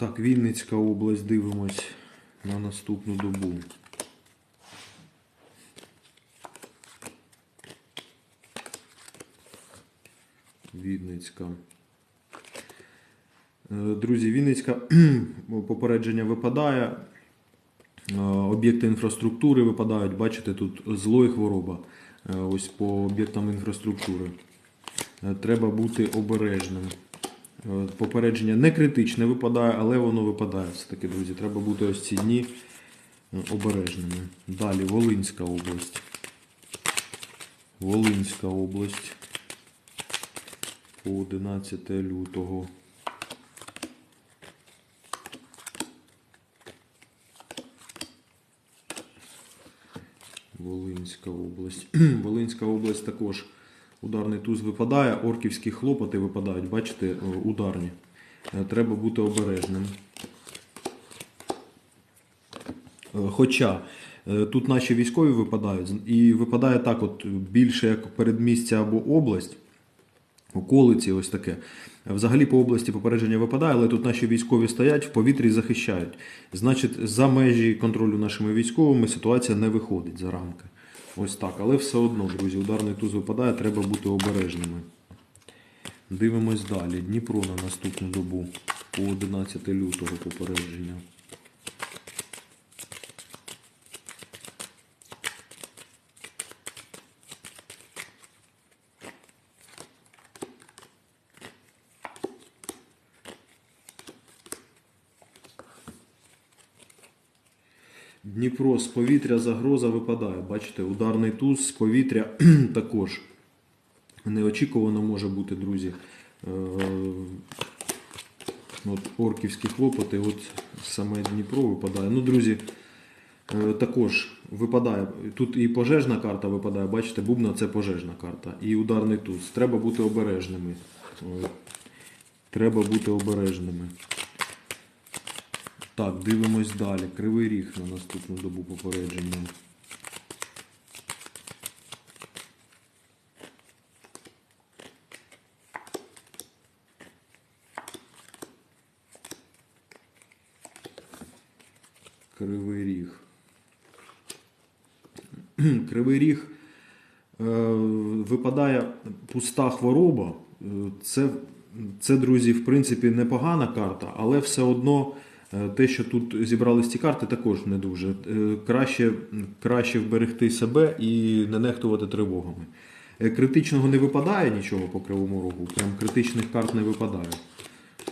Так, Вінницька область дивимось на наступну добу. Вінницька. Е, Друзі, Вінницька попередження випадає. Е, Об'єкти інфраструктури випадають. Бачите, тут зло і хвороба. Е, Ось по об'єктам інфраструктури. Треба бути обережним. Е, Попередження не критичне випадає, але воно випадає. Все-таки, друзі, треба бути ось ці дні е, обережними. Далі Волинська область. Волинська область. По 11 лютого. Волинська область. Волинська область також ударний туз випадає, орківські хлопоти випадають, бачите, е, ударні. Е, Треба бути обережним. Е, Хоча тут наші військові випадають, і випадає так, от більше як передмістя або область, околиці, ось таке. Взагалі по області попередження випадає, але тут наші військові стоять в повітрі захищають. Значить, за межі контролю нашими військовими ситуація не виходить за рамки. Ось так. Але все одно, друзі, ударний туз випадає, треба бути обережними. Дивимось далі. Дніпро на наступну добу по 11 лютого попередження. Дніпро з повітря загроза випадає. Бачите, ударний туз з повітря також неочікувано може бути, друзі. Е, От орківські хлопоти, от саме Дніпро випадає. Ну, друзі, е, також випадає. Тут і пожежна карта випадає, бачите, бубна це пожежна карта. І ударний туз. Треба бути обережними. Треба бути обережними. Так, дивимось далі. Кривий ріг на наступну добу попередження. Кривий ріг. Кривий ріг е, випадає пуста хвороба. Е, Це, це, друзі, в принципі, непогана карта, але все одно те, що тут зібрались ці карти, також не дуже. Е, Краще, краще вберегти себе і не нехтувати тривогами. Е, Критичного не випадає нічого по кривому рогу, прям критичних карт не випадає.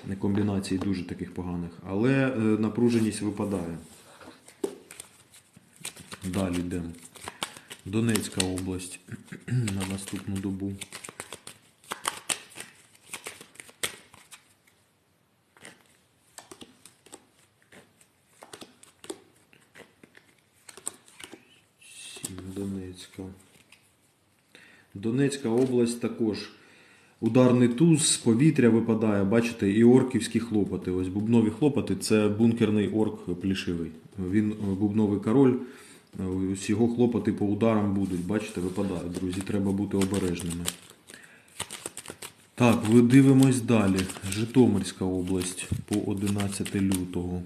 Не комбінацій дуже таких поганих, але е, напруженість випадає. Далі йдемо. Донецька область на наступну добу. Донецька. Донецька область також. Ударний туз з повітря випадає, бачите, і орківські хлопоти. Ось бубнові хлопоти це бункерний орк плішивий. Він е, бубновий король. Е, Ось його хлопоти по ударам будуть. Бачите, випадають, друзі. Треба бути обережними. Так, ви дивимось далі. Житомирська область по 11 лютого.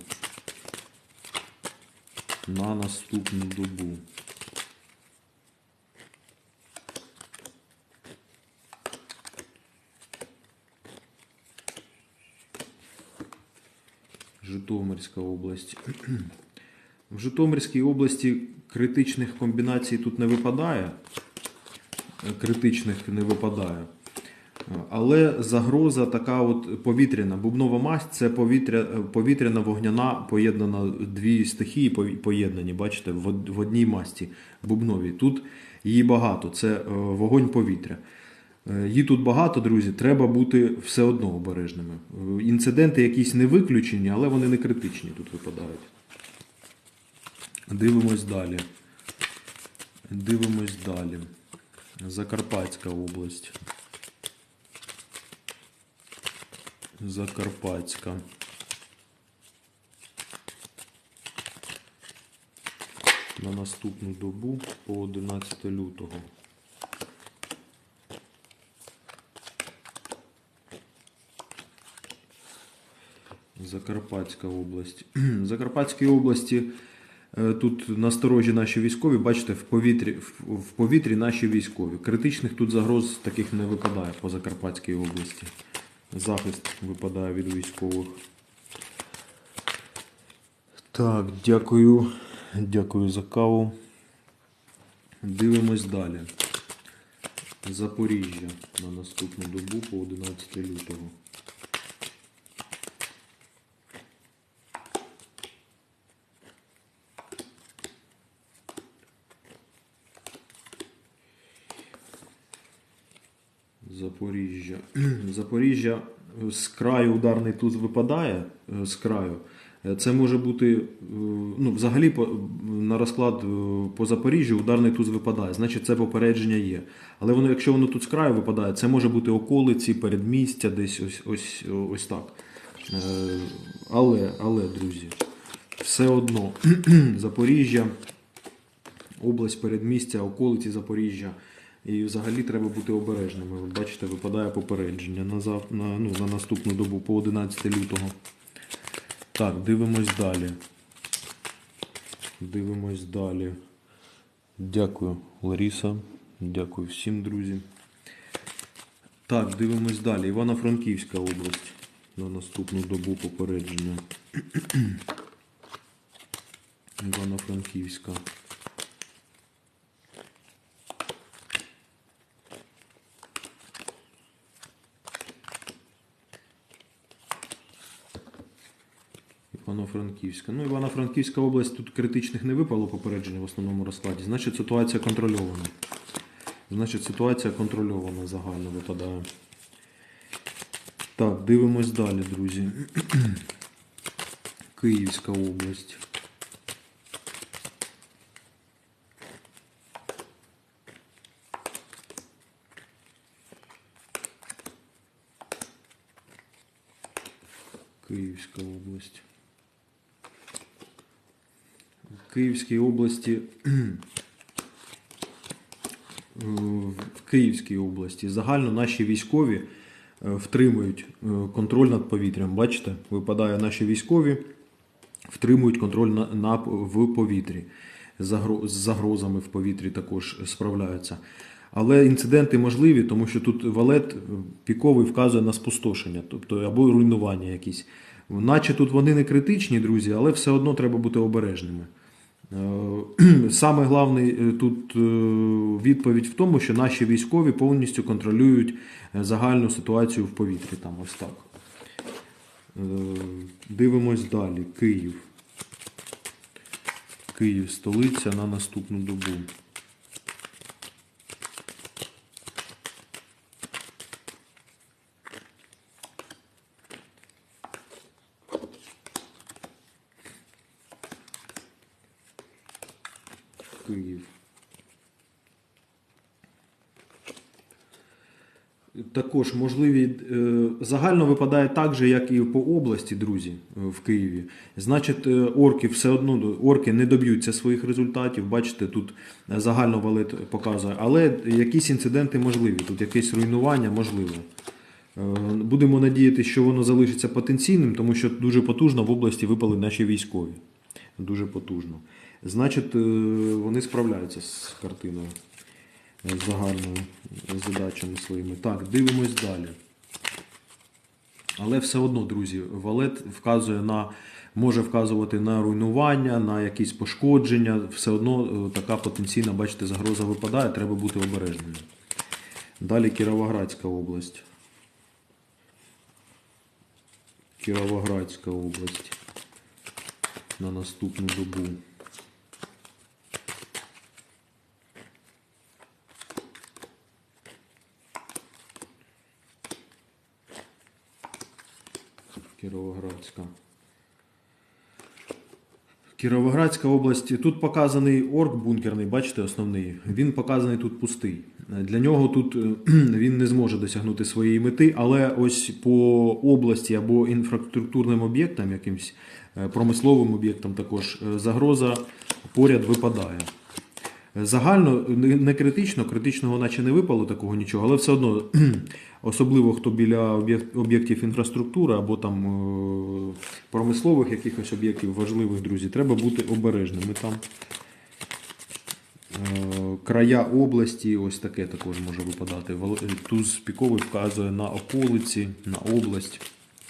На наступну добу. Житомирська область. В Житомирській області критичних комбінацій тут не випадає. Критичних не випадає. Але загроза така от повітряна. Бубнова масть це повітря, повітряна вогняна поєднана дві стихії поєднані, бачите, в одній масті бубновій. Тут її багато. Це е, вогонь повітря. Е, Її тут багато, друзі, треба бути все одно обережними. Е, Інциденти якісь не виключені, але вони не критичні тут випадають. Дивимось далі. Дивимось далі. Закарпатська область. Закарпатська. На наступну добу по 11 лютого. Закарпатська область. В Закарпатській області е, тут насторожі наші військові, бачите, в повітрі, в, в повітрі наші військові. Критичних тут загроз таких не випадає по Закарпатській області. Захист випадає від військових. Так, дякую. Дякую за каву. Дивимось далі. Запоріжжя на наступну добу по 11 лютого. Запоріжжя. Запоріжжя е, з краю ударний туз випадає е, з краю. Е, Це може бути, ну, взагалі на розклад по Запоріжжю ударний туз випадає, значить це попередження є. Але воно, якщо воно тут з краю випадає, це може бути околиці, передмістя, десь ось, ось, ось так. Але, але, друзі, все одно Запоріжжя, область передмістя, околиці Запоріжжя. І взагалі треба бути обережними. Ви бачите, випадає попередження на, зав... на, ну, на наступну добу по 11 лютого. Так, дивимось далі. Дивимось далі. Дякую, Ларіса. Дякую всім, друзі. Так, дивимось далі. Івано-Франківська область. На наступну добу попередження. Івано-Франківська. Івано-Франківська. Ну, Івано-Франківська область тут критичних не випало попередження в основному розкладі. Значить, ситуація контрольована. Значить, ситуація контрольована загально випадає. Так, дивимось далі, друзі. Київська область. Київська область. В Київській області. е, В Київській області загально наші військові е, втримують е, контроль над повітрям. Бачите, випадає наші військові, втримують контроль на, на в повітрі. З загрозами в повітрі також справляються. Але інциденти можливі, тому що тут валет піковий вказує на спустошення, тобто або руйнування якісь. Наче тут вони не критичні, друзі, але все одно треба бути обережними. Е, Саме головне тут е, відповідь в тому, що наші військові повністю контролюють е, загальну ситуацію в повітрі. Там ось так. Дивимось далі. Київ. Київ столиця на наступну добу. Київ. Також можливі е, загально випадає так же, як і по області, друзі, е, в Києві. Значить, е, орки все одно орки не доб'ються своїх результатів. Бачите, тут загально валет показує, але якісь інциденти можливі. Тут якесь руйнування можливе. Будемо надіятися, що воно залишиться потенційним, тому що дуже потужно в області випали наші військові. Дуже потужно. Значить, вони справляються з картиною з загальною задачами своїми. Так, дивимось далі. Але все одно, друзі, валет вказує на, може вказувати на руйнування, на якісь пошкодження. Все одно е, така потенційна, бачите, загроза випадає, треба бути обережними. Далі Кіровоградська область. Кіровоградська область на наступну добу. Кіровоградська. Кіровоградська область. Тут показаний орк бункерний, бачите, основний. Він показаний тут пустий. Для нього тут е, він не зможе досягнути своєї мети, але ось по області або інфраструктурним об'єктам, якимсь е, промисловим об'єктам також е, загроза поряд випадає. Загально не критично, критичного наче не випало такого нічого, але все одно, особливо хто біля об'єктів інфраструктури або там е, промислових якихось об'єктів важливих, друзі, треба бути обережними там. Е, Края області, ось таке також може випадати. Туз піковий вказує на околиці, на область,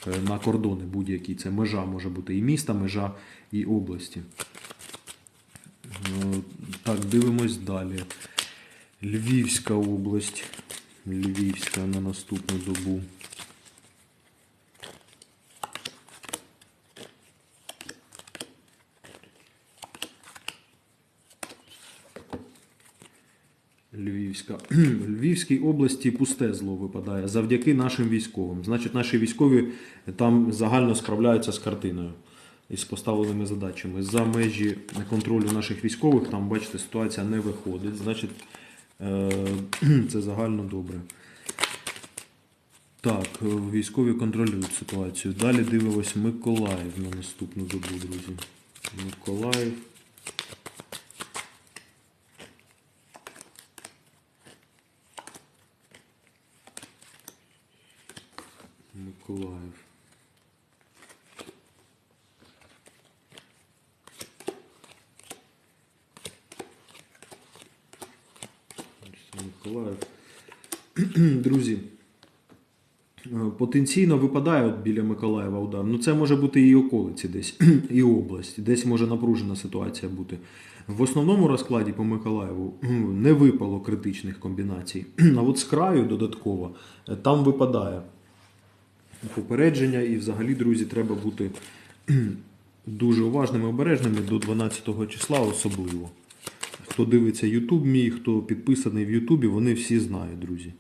е, на кордони будь-які. Це межа може бути і міста, межа, і області. Е, Так, дивимось далі. Львівська область. Львівська на наступну добу. Львівська. Львівській області пусте зло випадає завдяки нашим військовим. Значить, наші військові там загально справляються з картиною і з поставленими задачами. За межі контролю наших військових, там, бачите, ситуація не виходить. Значить, е, це загально добре. Так, е, військові контролюють ситуацію. Далі дивимось Миколаїв на наступну добу, друзі. Миколаїв. Миколаїв. Ось це Миколаїв. Друзі, е, потенційно випадає от біля Миколаєва удар. Ну це може бути і околиці десь, і область. Десь може напружена ситуація бути. В основному розкладі по Миколаєву не випало критичних комбінацій. А от з краю додатково е, там випадає попередження, і взагалі, друзі, треба бути дуже уважними, обережними до 12 числа особливо. Хто дивиться YouTube мій, хто підписаний в Ютубі, вони всі знають, друзі.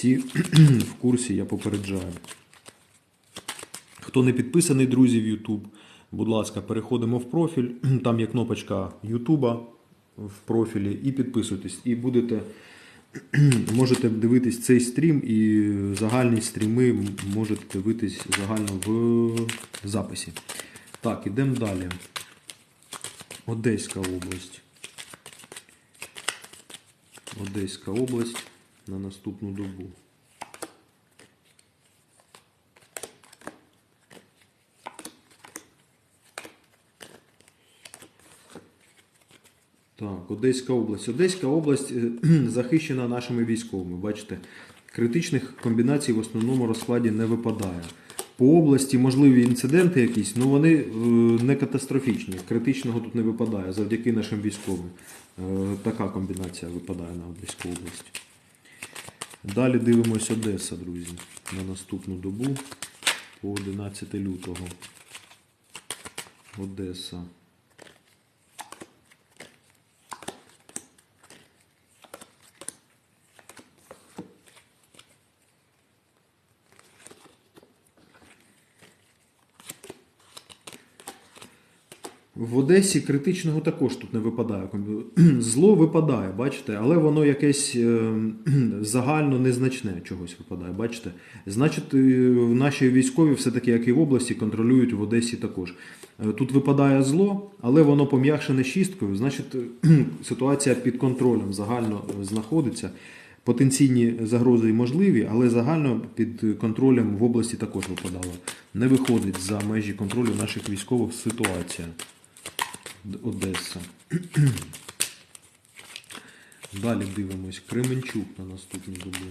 Всі в курсі я попереджаю. Хто не підписаний, друзі, в YouTube, будь ласка, переходимо в профіль. Там є кнопочка Ютуба в профілі, і підписуйтесь. І будете можете дивитись цей стрім і загальні стріми можете дивитись загально в записі. Так, ідемо далі. Одеська область. Одеська область на наступну добу. Так, Одеська область. Одеська область е, захищена нашими військовими. Бачите, критичних комбінацій в основному розкладі не випадає. По області можливі інциденти якісь, ну вони е, не катастрофічні. Критичного тут не випадає завдяки нашим військовим. Е, Така комбінація випадає на Одеську область. Далі дивимось Одеса, друзі, на наступну добу по 11 лютого. Одеса. В Одесі критичного також тут не випадає. Зло випадає, бачите, але воно якесь е, загально незначне чогось випадає, бачите. Значить, е, наші військові, все-таки, як і в області, контролюють в Одесі також. Е, Тут випадає зло, але воно пом'якшене шісткою, значить, ситуація під контролем загально знаходиться. Потенційні загрози можливі, але загально під контролем в області також випадало. Не виходить за межі контролю наших військових ситуація. Одеса. Далі дивимось. Кременчук на наступну добу.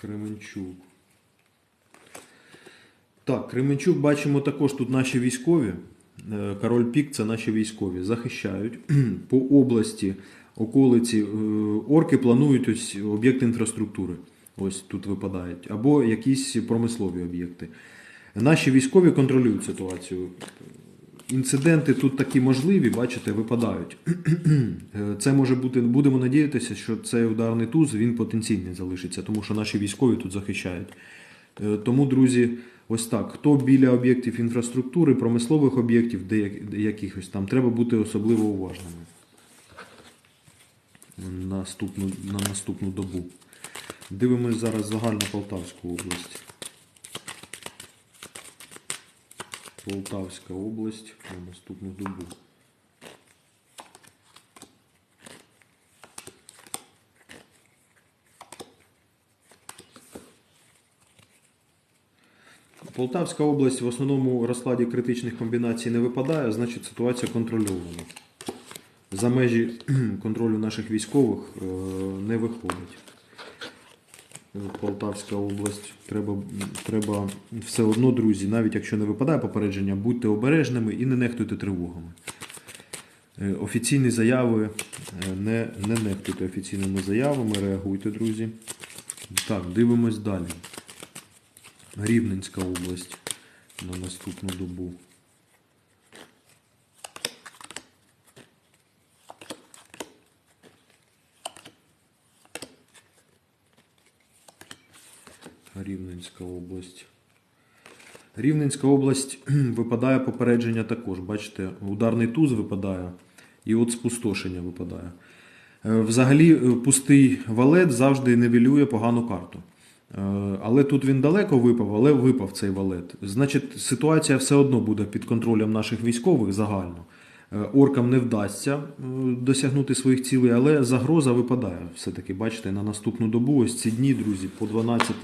Кременчук. Так, Кременчук бачимо також тут наші військові. Е, Король Пік це наші військові. Захищають. По області, околиці е, орки планують ось об'єкти інфраструктури. Ось тут випадають. Або якісь промислові об'єкти. Наші військові контролюють ситуацію. Інциденти тут такі можливі, бачите, випадають. Е, Це може бути, будемо надіятися, що цей ударний туз він потенційний залишиться, тому що наші військові тут захищають. Е, Тому, друзі, ось так. Хто біля об'єктів інфраструктури, промислових об'єктів, деяк- якихось там, треба бути особливо уважними. Наступну, на наступну добу. Дивимось зараз загальну Полтавську область. Полтавська область на наступну добу. Полтавська область в основному розкладі критичних комбінацій не випадає, значить ситуація контрольована. За межі контролю наших військових е, не виходить. Полтавська область. Треба, треба все одно, друзі, навіть якщо не випадає попередження, будьте обережними і не нехтуйте тривогами. Е, Офіційні заяви е, не, не нехтуйте офіційними заявами, реагуйте, друзі. Так, дивимось далі. Рівненська область на наступну добу. Рівненська область. Рівненська область випадає попередження також. Бачите, ударний туз випадає і от спустошення випадає. Е, Взагалі, е, пустий валет завжди нивелює погану карту. Е, Але тут він далеко випав, але випав цей валет. Значить, ситуація все одно буде під контролем наших військових загально. Оркам не вдасться досягнути своїх цілей, але загроза випадає. Все-таки, бачите, на наступну добу, ось ці дні, друзі, по 12,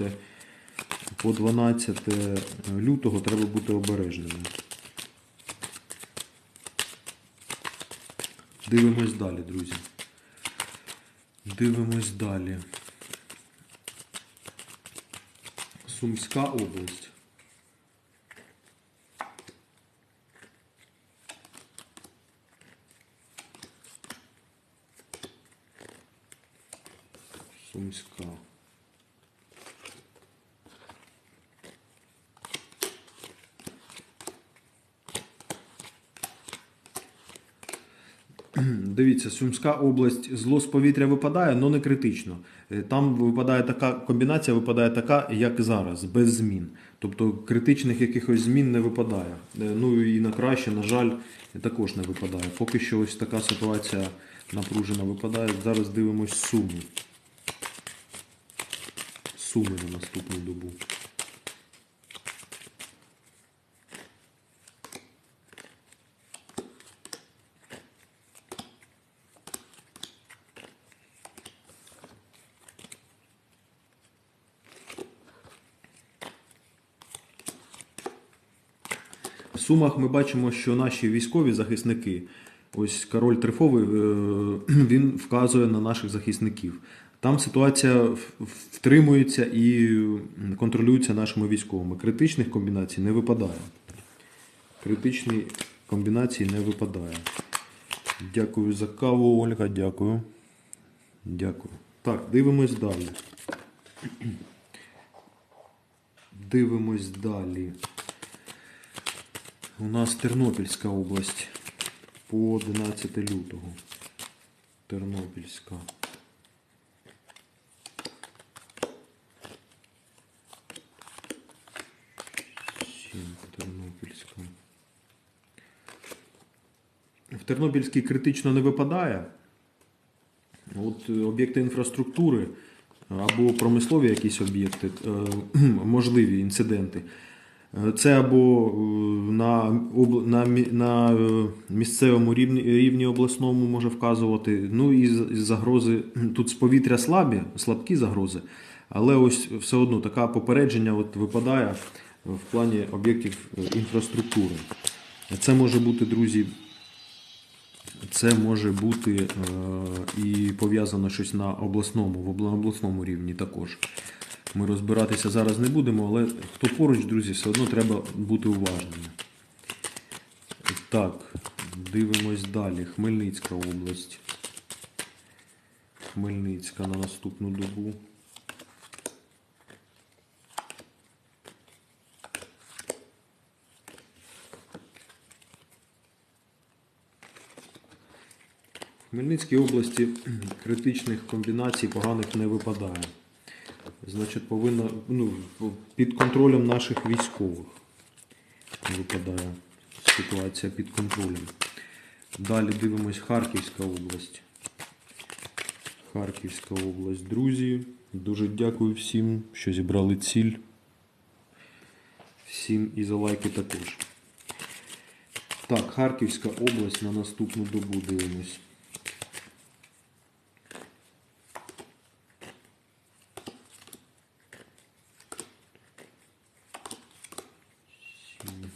по 12 лютого треба бути обережними. Дивимось далі, друзі. Дивимось далі. Сумська область. Сумська. Дивіться, Сумська область зло з повітря випадає, але не критично. Е, Там випадає така комбінація, випадає така, як зараз, без змін. Тобто критичних якихось змін не випадає. Е, Ну і на краще, на жаль, також не випадає. Поки що ось така ситуація напружена випадає. Зараз дивимось суми. Суми на наступну добу. Сумах ми бачимо, що наші військові захисники, ось король Трифовий, е, він вказує на наших захисників. Там ситуація втримується і контролюється нашими військовими. Критичних комбінацій не випадає. Критичні комбінації не випадає. Дякую за каву, Ольга, дякую. Дякую. Так, дивимось далі. Дивимось далі. У нас Тернопільська область по 11 лютого. Тернопільська. В Тернопільській критично не випадає. От е, об'єкти інфраструктури або промислові якісь об'єкти, е, можливі інциденти. Це або е, на, на, на е, місцевому рівні, рівні обласному може вказувати. Ну і загрози тут з повітря слабі, слабкі загрози, але ось все одно таке попередження от випадає в плані об'єктів е, інфраструктури. Це може бути, друзі, це може бути і пов'язано щось на обласному, в обласному рівні також. Ми розбиратися зараз не будемо, але хто поруч, друзі, все одно треба бути уважними. Так, дивимось далі. Хмельницька область. Хмельницька на наступну добу. В Хмельницькій області критичних комбінацій поганих не випадає. Значить, повинна ну, під контролем наших військових випадає ситуація під контролем. Далі дивимось Харківська область. Харківська область, друзі. Дуже дякую всім, що зібрали ціль. Всім і за лайки також. Так, Харківська область на наступну добу дивимось. Сім.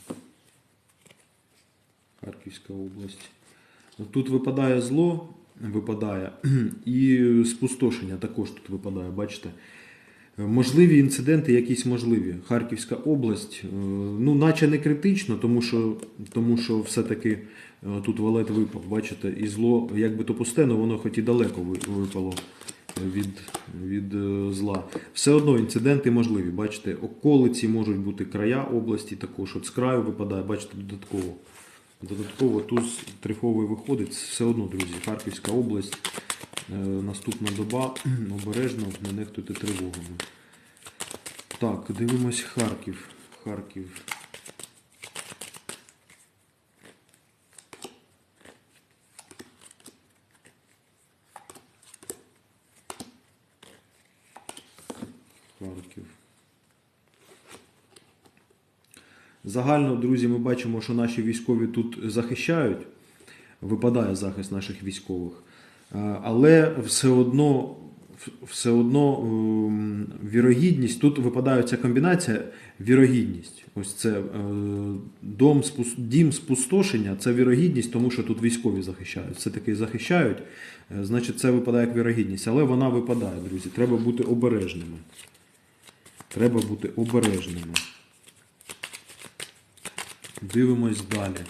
Харківська область. Тут випадає зло, випадає, і спустошення також тут випадає, бачите. Можливі інциденти, якісь можливі. Харківська область, е, ну, наче не критично, тому що, тому що все-таки е, тут валет випав, бачите, і зло, якби то пусте, але воно хоч і далеко випало від, від е, зла. Все одно інциденти можливі, бачите, околиці можуть бути края області також. От з краю випадає, бачите, додатково. Додатково туз трифовий виходить. Все одно, друзі, Харківська область. Е, Наступна доба. Обережно, не нехтуйте тривогами. Так, дивимось Харків. Харків. Харків. Загально, друзі, ми бачимо, що наші військові тут захищають. Випадає захист наших військових. Е, Але все одно, все одно вірогідність, тут випадає ця комбінація вірогідність. Ось це е, дом, дім спустошення, це вірогідність, тому що тут військові захищають. Все таки захищають, е, значить це випадає як вірогідність. Але вона випадає, друзі. Треба бути обережними. Треба бути обережними. Дивимось далі.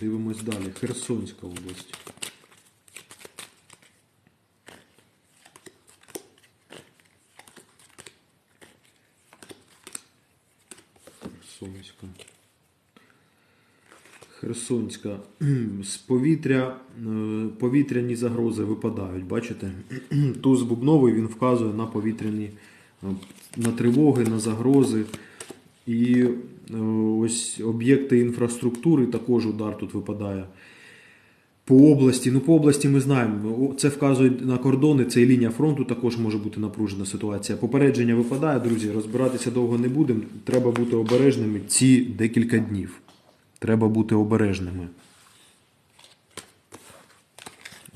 Дивимось далі. Херсонська область. Херсонська. Херсонська. З повітря, е, повітряні загрози випадають, бачите? Туз бубновий він вказує на повітряні е, на тривоги, на загрози. І ось об'єкти інфраструктури також удар тут випадає. По області, ну по області ми знаємо, це вказує на кордони, це і лінія фронту також може бути напружена ситуація. Попередження випадає, друзі, розбиратися довго не будемо. Треба бути обережними ці декілька днів. Треба бути обережними.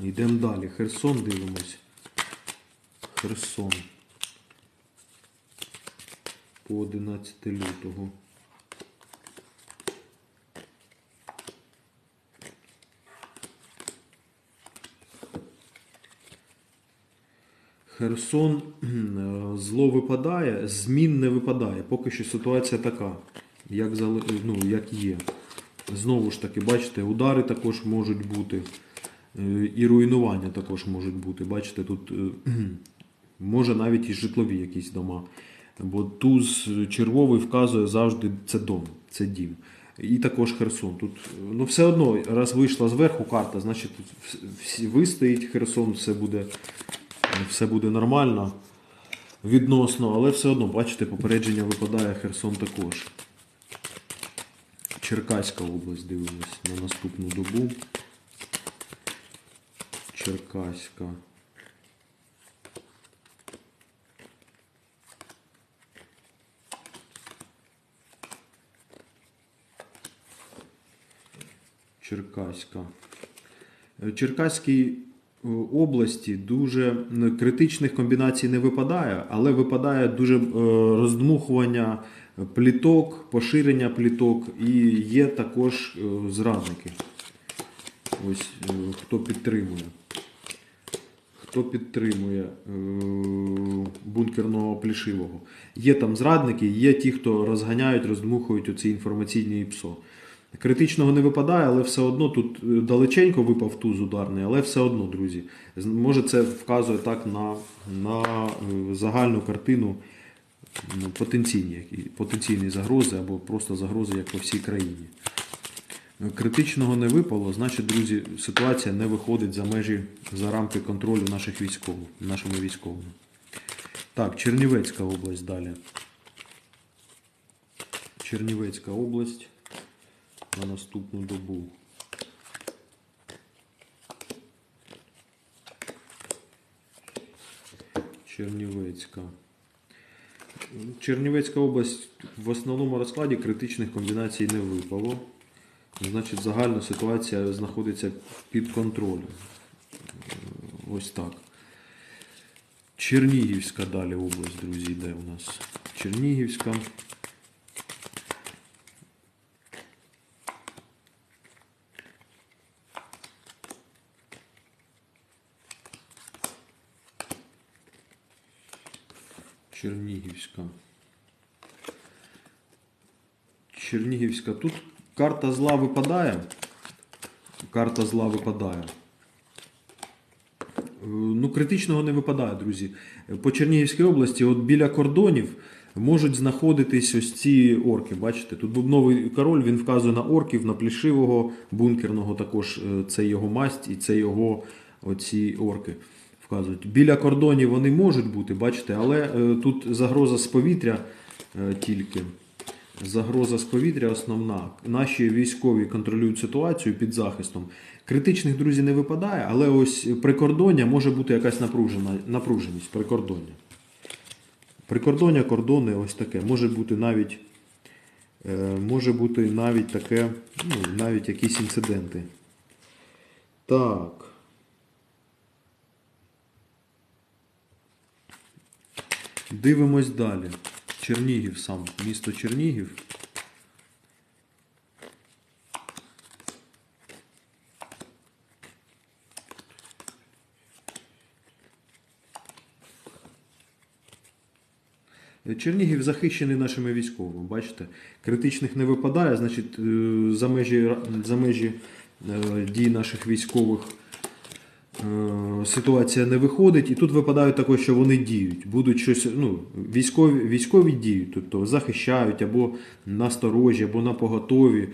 Йдемо далі. Херсон дивимось. Херсон. По 11 лютого. Херсон е, зло випадає, змін не випадає. Поки що ситуація така, як, ну, як є. Знову ж таки, бачите, удари також можуть бути, е, і руйнування також можуть бути. Бачите, тут е, може навіть і житлові якісь дома. Бо туз червовий вказує завжди це дом, це дім. І також Херсон. Тут ну, все одно, раз вийшла зверху карта, значить тут вистоїть Херсон, все буде все буде нормально відносно, але все одно, бачите, попередження випадає Херсон також. Черкаська область дивимось на наступну добу. Черкаська. Черкаська. Черкаській е, області дуже критичних комбінацій не випадає, але випадає дуже е, роздмухування пліток, поширення пліток і є також е, зрадники. Ось е, хто підтримує. Хто підтримує е, бункерного плішивого. Є там зрадники, є ті, хто розганяють, роздмухують оці інформаційні ПСО. Критичного не випадає, але все одно тут е, далеченько випав туз ударний, але все одно, друзі. Може це вказує так на, на е, загальну картину ну, потенційні, потенційні загрози або просто загрози, як по всій країні. Е, Критичного не випало, значить, друзі, ситуація не виходить за межі, за рамки контролю наших військових, нашими військовими. Так, Чернівецька область далі. Чернівецька область на наступну добу. Чернівецька. Чернівецька область в основному розкладі критичних комбінацій не випало. Значить, загальна ситуація знаходиться під контролем. Ось так. Чернігівська далі область, друзі, йде у нас. Чернігівська. Чернігівська. Чернігівська. Тут карта зла випадає. Карта зла випадає. Ну, критичного не випадає, друзі. По Чернігівській області, от біля кордонів, можуть знаходитись ось ці орки. Бачите, тут бубновий король він вказує на орків, на плішивого бункерного також е, це його масть і це його оці орки вказують. Біля кордонів вони можуть бути, бачите, але е, тут загроза з повітря е, тільки. Загроза з повітря основна. Наші військові контролюють ситуацію під захистом. Критичних друзі не випадає, але ось прикордоння може бути якась напружена, напруженість прикордоння. Прикордоння, кордони, ось таке. Може бути навіть, е, може бути навіть таке, ну, навіть якісь інциденти. Так. Дивимось далі. Чернігів сам, місто Чернігів. Чернігів захищений нашими військовими. Бачите, критичних не випадає, значить, е, за межі, за межі е, дій наших військових ситуація не виходить. І тут випадають також, що вони діють. Будуть щось, ну, військові, військові діють, тобто захищають або насторожі, або на поготові,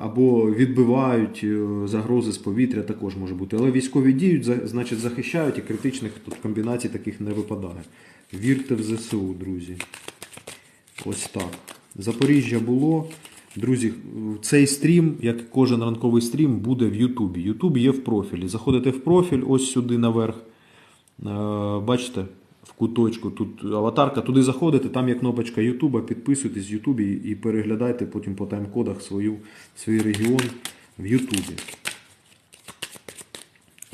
або відбивають е, загрози з повітря, також може бути. Але військові діють, значить захищають, і критичних тут комбінацій таких не випадає. Вірте в ЗСУ, друзі. Ось так. Запоріжжя було. Друзі, цей стрім, як і кожен ранковий стрім, буде в Ютубі. Ютуб є в профілі. Заходите в профіль, ось сюди наверх. Е, Бачите, в куточку тут аватарка. Туди заходите, там є кнопочка Ютуба, підписуйтесь в Ютубі і переглядайте потім по тайм-кодах свою, свій регіон в Ютубі.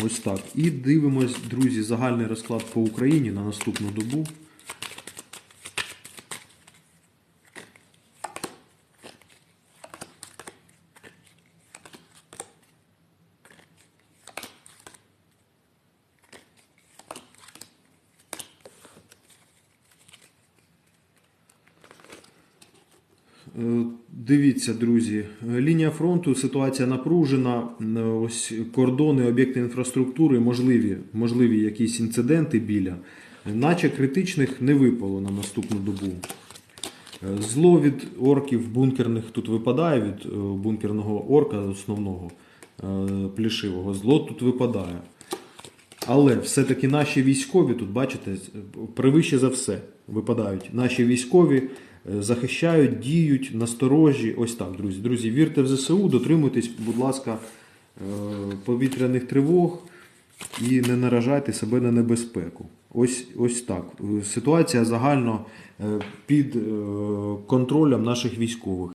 Ось так. І дивимось, друзі, загальний розклад по Україні на наступну добу. Дивіться, друзі, е, лінія фронту, ситуація напружена. е, Ось кордони, об'єкти інфраструктури, можливі, можливі якісь інциденти біля, наче критичних не випало на наступну добу. Е, Зло від орків бункерних тут випадає від е, бункерного орка основного е, плішивого. Зло тут випадає. Але все-таки наші військові тут, бачите, превище за все випадають. Наші військові е, захищають, діють насторожі. Ось так, друзі. Друзі, вірте в ЗСУ, дотримуйтесь, будь ласка, е, повітряних тривог і не наражайте себе на небезпеку. Ось, ось так. Е, Ситуація загально е, під е, контролем наших військових.